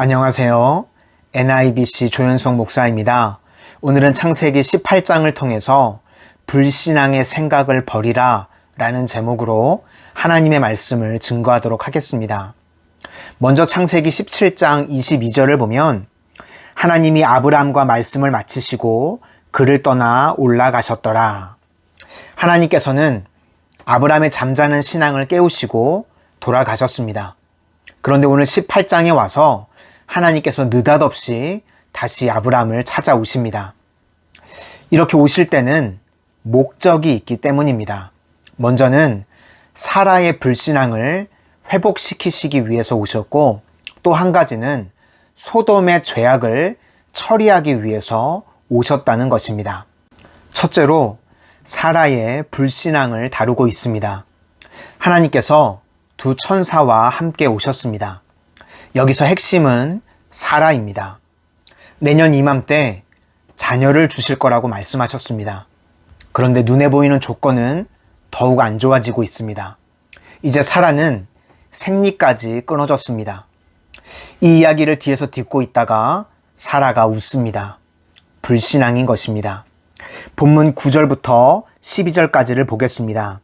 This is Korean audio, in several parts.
안녕하세요. NIBC 조현성 목사입니다. 오늘은 창세기 18장을 통해서 불신앙의 생각을 버리라 라는 제목으로 하나님의 말씀을 증거하도록 하겠습니다. 먼저 창세기 17장 22절을 보면 하나님이 아브람과 말씀을 마치시고 그를 떠나 올라가셨더라. 하나님께서는 아브람의 잠자는 신앙을 깨우시고 돌아가셨습니다. 그런데 오늘 18장에 와서 하나님께서 느닷없이 다시 아브람을 찾아오십니다. 이렇게 오실 때는 목적이 있기 때문입니다. 먼저는 사라의 불신앙을 회복시키시기 위해서 오셨고 또 한 가지는 소돔의 죄악을 처리하기 위해서 오셨다는 것입니다. 첫째로 사라의 불신앙을 다루고 있습니다. 하나님께서 두 천사와 함께 오셨습니다. 여기서 핵심은 사라입니다. 내년 이맘때 자녀를 주실 거라고 말씀하셨습니다. 그런데 눈에 보이는 조건은 더욱 안 좋아지고 있습니다. 이제 사라는 생리까지 끊어졌습니다. 이 이야기를 뒤에서 듣고 있다가 사라가 웃습니다. 불신앙인 것입니다. 본문 9절부터 12절까지를 보겠습니다.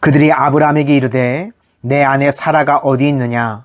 그들이 아브라함에게 이르되 내 아내 사라가 어디 있느냐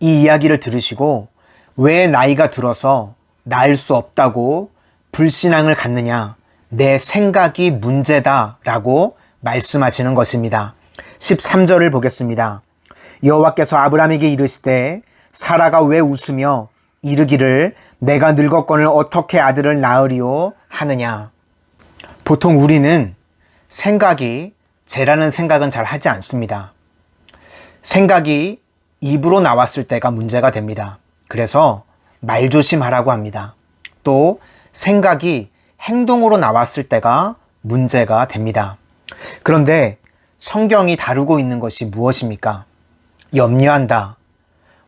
이 이야기를 들으시고 왜 나이가 들어서 낳을 수 없다고 불신앙을 갖느냐? 내 생각이 문제다 라고 말씀하시는 것입니다. 13절을 보겠습니다. 여호와께서 아브라함에게 이르시되 사라가 왜 웃으며 이르기를 내가 늙었건을 어떻게 아들을 낳으리요 하느냐. 보통 우리는 생각이 죄라는 생각은 잘 하지 않습니다. 생각이 입으로 나왔을 때가 문제가 됩니다. 그래서 말조심하라고 합니다. 또 생각이 행동으로 나왔을 때가 문제가 됩니다. 그런데 성경이 다루고 있는 것이 무엇입니까? 염려한다.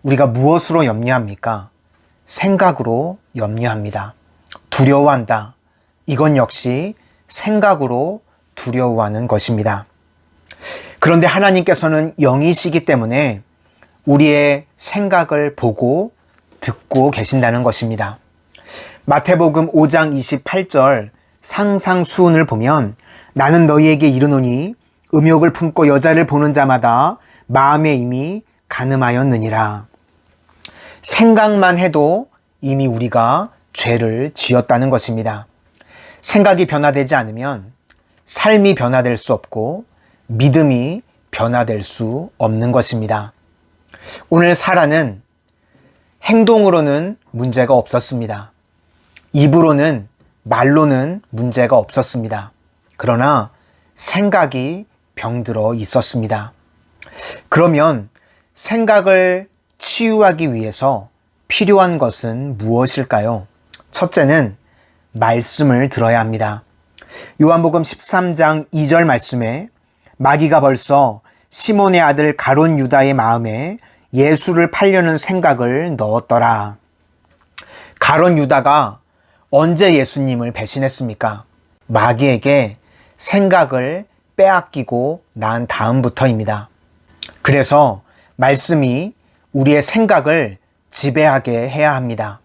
우리가 무엇으로 염려합니까? 생각으로 염려합니다. 두려워한다. 이건 역시 생각으로 두려워하는 것입니다. 그런데 하나님께서는 영이시기 때문에 우리의 생각을 보고 듣고 계신다는 것입니다. 마태복음 5장 28절 상상수훈을 보면 나는 너희에게 이르노니 음욕을 품고 여자를 보는 자마다 마음에 이미 가늠하였느니라. 생각만 해도 이미 우리가 죄를 지었다는 것입니다. 생각이 변화되지 않으면 삶이 변화될 수 없고 믿음이 변화될 수 없는 것입니다. 오늘 사라는 행동으로는 문제가 없었습니다. 입으로는 말로는 문제가 없었습니다. 그러나 생각이 병들어 있었습니다. 그러면 생각을 치유하기 위해서 필요한 것은 무엇일까요? 첫째는 말씀을 들어야 합니다. 요한복음 13장 2절 말씀에 마귀가 벌써 시몬의 아들 가론 유다의 마음에 예수를 팔려는 생각을 넣었더라. 가론 유다가 언제 예수님을 배신했습니까? 마귀에게 생각을 빼앗기고 난 다음부터입니다. 그래서 말씀이 우리의 생각을 지배하게 해야 합니다.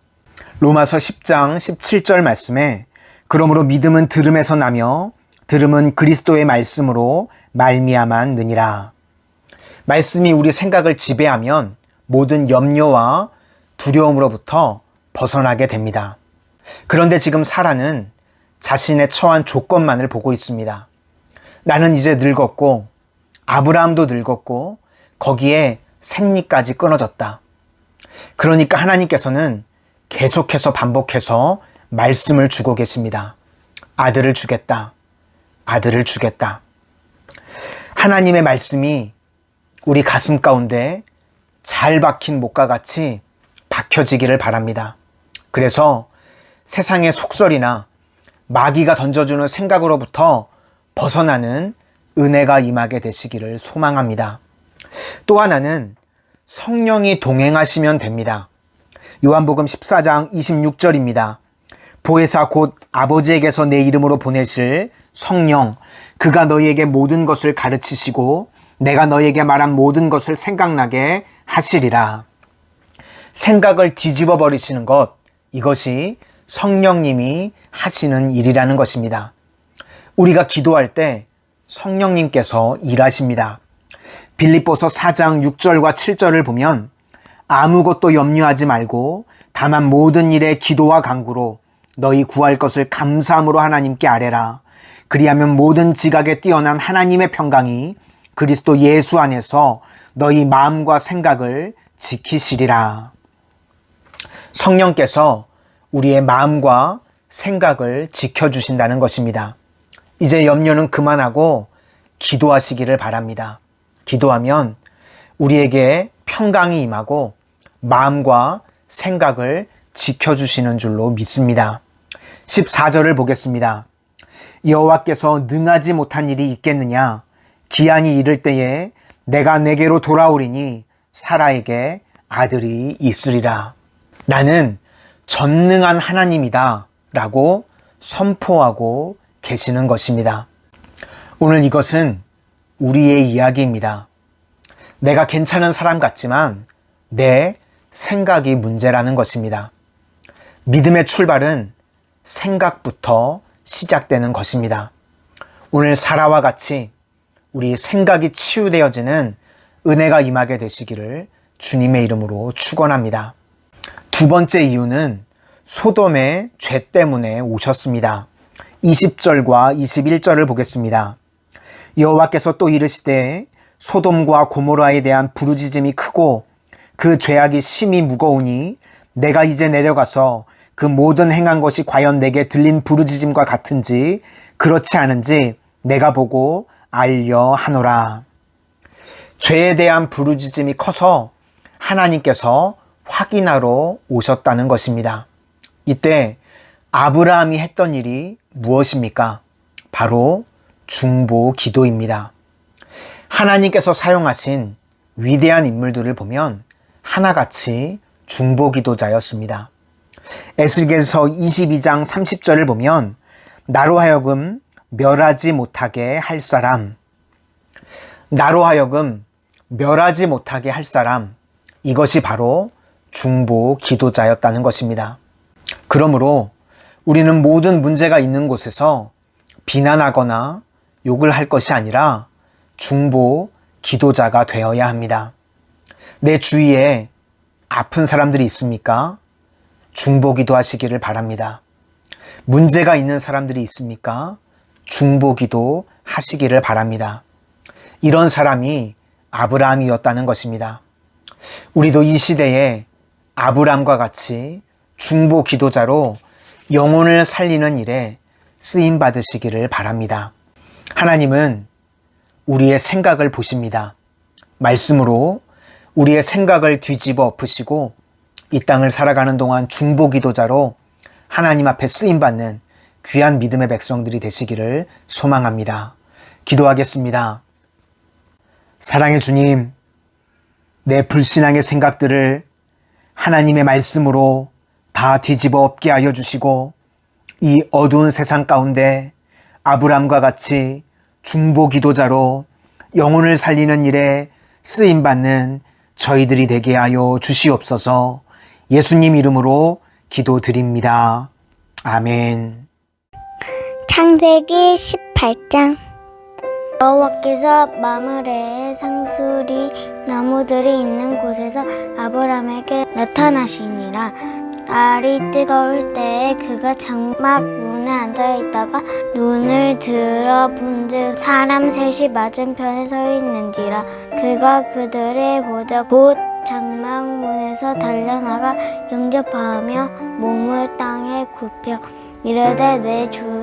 로마서 10장 17절 말씀에 그러므로 믿음은 들음에서 나며 들음은 그리스도의 말씀으로 말미암았느니라. 말씀이 우리 생각을 지배하면 모든 염려와 두려움으로부터 벗어나게 됩니다. 그런데 지금 사라는 자신의 처한 조건만을 보고 있습니다. 나는 이제 늙었고 아브라함도 늙었고 거기에 생리까지 끊어졌다. 그러니까 하나님께서는 계속해서 반복해서 말씀을 주고 계십니다. 아들을 주겠다. 아들을 주겠다. 하나님의 말씀이 우리 가슴 가운데 잘 박힌 목과 같이 지켜지기를 바랍니다. 그래서 세상의 속설이나 마귀가 던져주는 생각으로부터 벗어나는 은혜가 임하게 되시기를 소망합니다. 또 하나는 성령이 동행하시면 됩니다. 요한복음 14장 26절입니다. 보혜사 곧 아버지에게서 내 이름으로 보내실 성령, 그가 너희에게 모든 것을 가르치시고 내가 너희에게 말한 모든 것을 생각나게 하시리라. 생각을 뒤집어 버리시는 것, 이것이 성령님이 하시는 일이라는 것입니다. 우리가 기도할 때 성령님께서 일하십니다. 빌립보서 4장 6절과 7절을 보면 아무것도 염려하지 말고 다만 모든 일에 기도와 간구로 너희 구할 것을 감사함으로 하나님께 아뢰라. 그리하면 모든 지각에 뛰어난 하나님의 평강이 그리스도 예수 안에서 너희 마음과 생각을 지키시리라. 성령께서 우리의 마음과 생각을 지켜주신다는 것입니다. 이제 염려는 그만하고 기도하시기를 바랍니다. 기도하면 우리에게 평강이 임하고 마음과 생각을 지켜주시는 줄로 믿습니다. 14절을 보겠습니다. 여호와께서 능하지 못한 일이 있겠느냐? 기한이 이를 때에 내가 내게로 돌아오리니 사라에게 아들이 있으리라. 나는 전능한 하나님이다. 라고 선포하고 계시는 것입니다. 오늘 이것은 우리의 이야기입니다. 내가 괜찮은 사람 같지만 내 생각이 문제라는 것입니다. 믿음의 출발은 생각부터 시작되는 것입니다. 오늘 사라와 같이 우리 생각이 치유되어지는 은혜가 임하게 되시기를 주님의 이름으로 축원합니다. 두 번째 이유는 소돔의 죄 때문에 오셨습니다. 20절과 21절을 보겠습니다. 여호와께서 또 이르시되 소돔과 고모라에 대한 부르짖음이 크고 그 죄악이 심히 무거우니 내가 이제 내려가서 그 모든 행한 것이 과연 내게 들린 부르짖음과 같은지 그렇지 않은지 내가 보고 알려 하노라. 죄에 대한 부르짖음이 커서 하나님께서 확인하러 오셨다는 것입니다. 이때 아브라함이 했던 일이 무엇입니까? 바로 중보 기도입니다. 하나님께서 사용하신 위대한 인물들을 보면 하나같이 중보 기도자였습니다. 에스겔서 22장 30절을 보면 나로 하여금 멸하지 못하게 할 사람 나로 하여금 멸하지 못하게 할 사람 이것이 바로 중보 기도자였다는 것입니다. 그러므로 우리는 모든 문제가 있는 곳에서 비난하거나 욕을 할 것이 아니라 중보 기도자가 되어야 합니다. 내 주위에 아픈 사람들이 있습니까? 중보 기도하시기를 바랍니다. 문제가 있는 사람들이 있습니까? 중보 기도 하시기를 바랍니다. 이런 사람이 아브라함이었다는 것입니다. 우리도 이 시대에 아브라함과 같이 중보 기도자로 영혼을 살리는 일에 쓰임 받으시기를 바랍니다. 하나님은 우리의 생각을 보십니다. 말씀으로 우리의 생각을 뒤집어 엎으시고 이 땅을 살아가는 동안 중보 기도자로 하나님 앞에 쓰임 받는 귀한 믿음의 백성들이 되시기를 소망합니다. 기도하겠습니다. 사랑의 주님, 내 불신앙의 생각들을 하나님의 말씀으로 다 뒤집어 엎게 하여 주시고 이 어두운 세상 가운데 아브람과 같이 중보 기도자로 영혼을 살리는 일에 쓰임 받는 저희들이 되게 하여 주시옵소서 예수님 이름으로 기도드립니다. 아멘. 창세기 18장. 여호와께서 마므레의 상수리 나무들이 있는 곳에서 아브람에게 나타나시니라. 날이 뜨거울 때에 그가 장막 문에 앉아 있다가 눈을 들어 본즉 사람 셋이 맞은편에 서 있는지라. 그가 그들을 보자 곧 장막 문에서 달려나가 영접하며 몸을 땅에 굽혀 이르되 내 주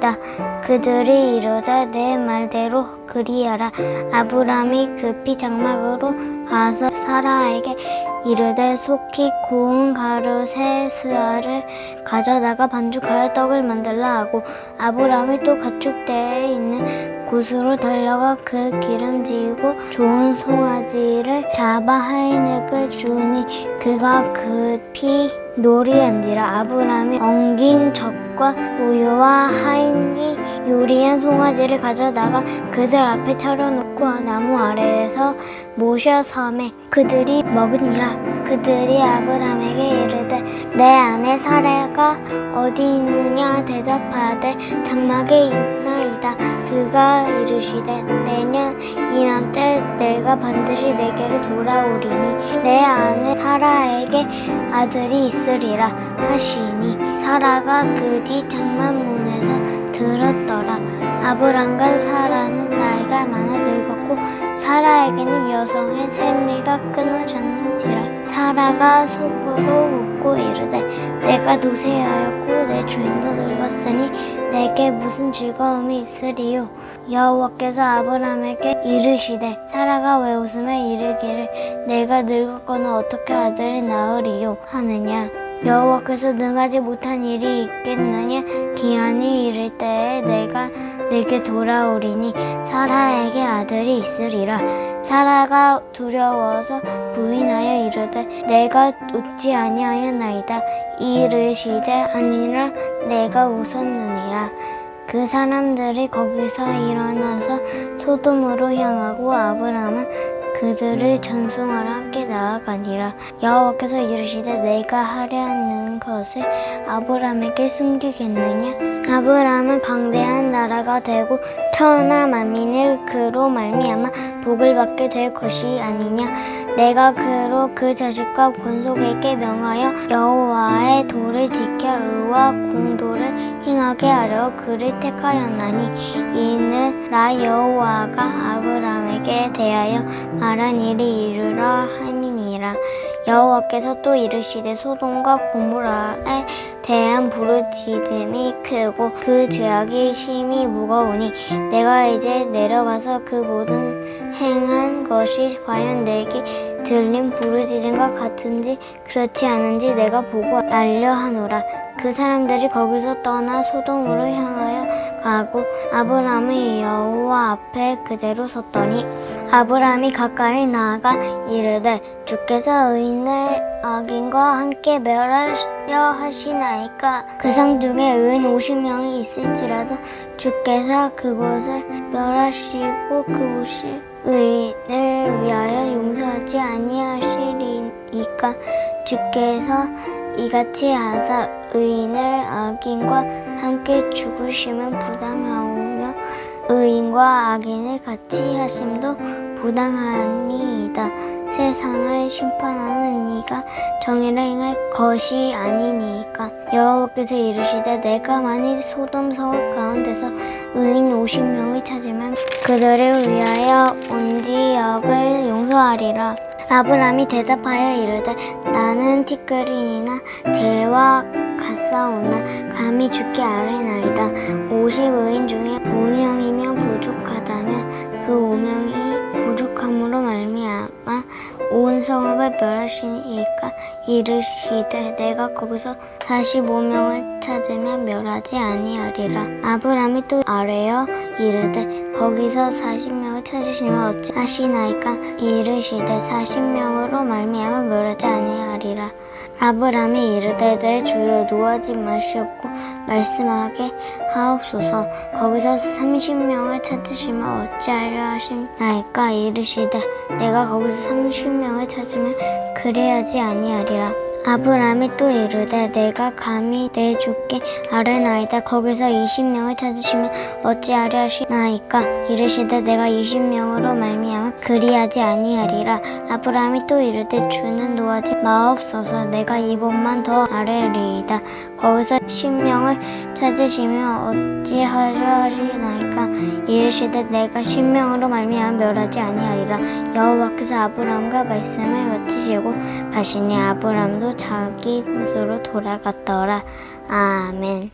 이다. 그들이 이르되 내 말대로 그리하라. 아브람이 급히 장막으로 가서 사라에게 이르되 속히 고운 가루 세 스아를 가져다가 반죽하여 떡을 만들라 하고 아브람이 또 가축대에 있는 곳으로 달려가 그 기름지고 좋은 송아지를 잡아 하인에게 주니 그가 급히 놀이한지라 아브람이 엉긴 젖과 우유와 하인이 요리한 송아지를 가져다가 그들 앞에 차려놓고 나무 아래에서 모셔 섬에 그들이 먹으니라. 그들이 아브람에게 이르되 내 아내 사례가 어디 있느냐 대답하되 장막에 있나이다 그가 이르시되 내년 이맘때 내가 반드시 내게로 돌아오리니 내 아내 사라에게 아들이 있으리라 하시니 사라가 그 뒤 장막문에서 들었더라. 아브람과 사라는 나이가 많아 늙었고 사라에게는 여성의 생리가 끊어졌는지라. 사라가 속으로 웃고 이르되 내가 노쇠하였고 내 주인도 늙었으니 내게 무슨 즐거움이 있으리요? 여호와께서 아브람에게 이르시되 사라가 왜 웃으며 이르기를 내가 늙었거늘 어떻게 아들을 낳으리요? 하느냐? 여호와께서 능하지 못한 일이 있겠느냐? 기한이 이를 때에 내가 내게 돌아오리니 사라에게 아들이 있으리라 사라가 두려워서 부인하여 이르되 내가 웃지 아니하였나이다. 이르시되 아니라 내가 웃었느니라. 그 사람들이 거기서 일어나서 소돔으로 향하고 아브람은 그들을 전송하러 함께 나아가니라. 여호와께서 이르시되 내가 하려는 것을 아브람에게 숨기겠느냐 아브람은 강대한 나라가 되고 천하 만민을 그로 말미암아 복을 받게 될 것이 아니냐. 내가 그로 그 자식과 권속에게 명하여 여호와의 도를 지켜 의와 공도를 행하게 하려 그를 택하였나니 이는 나 여호와가 아브람에게 대하여 말한 일이 이르러 함이니라 여호와께서 또 이르시되 소돔과 고모라에 대한 부르짖음이 크고 그 죄악이 심히 무거우니 내가 이제 내려가서 그 모든 행한 것이 과연 내게 들린 부르짖음과 같은지 그렇지 않은지 내가 보고 알려 하노라. 그 사람들이 거기서 떠나 소돔으로 향하여 가고 아브람이 여호와 앞에 그대로 섰더니 아브람이 가까이 나아가 이르되 주께서 의인을 악인과 함께 멸하려 하시나이까? 그상 중에 의인 50명이 있을지라도 주께서 그곳을 멸하시고 그곳을 의인을 위하여 용서하지 아니하시리이까? 주께서 이같이 하사 의인을 악인과 함께 죽으시면 부당하오며 의인과 악인을 같이 하심도 부당하니이다. 세상을 심판하는 이가 정의를 행할 것이 아니니까 여호와께서 이르시되 내가 만일 소돔 성읍 가운데서 의인 50명을 찾으면 그들을 위하여 온 지역을 용서하리라. 아브람이 대답하여 이르되 나는 티끌이나 재와 같사오나 감히 죽게 아뢰나이다. 50의인 중에 5명이면 온 성읍을 멸하시니까 이르시되 내가 거기서 45명을 찾으면 멸하지 아니하리라. 아브람이 또 아뢰어 이르되 거기서 40명을 찾으시면 어찌 하시나이까 이르시되 40명으로 말미암아 멸하지 아니하리라. 아브람이 이르되 내 주여 노하지 마시옵고 말씀하게 하옵소서. 거기서 30명을 찾으시면 어찌하려 하시나이까? 이르시되 내가 거기서 30명을 찾으면 그래야지 아니하리라 아브라함이 또 이르되 내가 감히 내 주께 아뢰나이다. 거기서 20명을 찾으시면 어찌하려 하시나이까? 이르시되 내가 20명으로 말미암아 그리하지 아니하리라. 아브라함이 또 이르되 주는 노하지 마옵소서. 내가 이번만 더 아뢰리이다. 거기서 10명을 찾으시면 어찌하려 하시나이까? 이르시되 내가 10명으로 말미암아 멸하지 아니하리라. 여호와께서 아브라함과 말씀을 마치시고 가시니 아브라함도 자기 곳으로 돌아갔더라. 아멘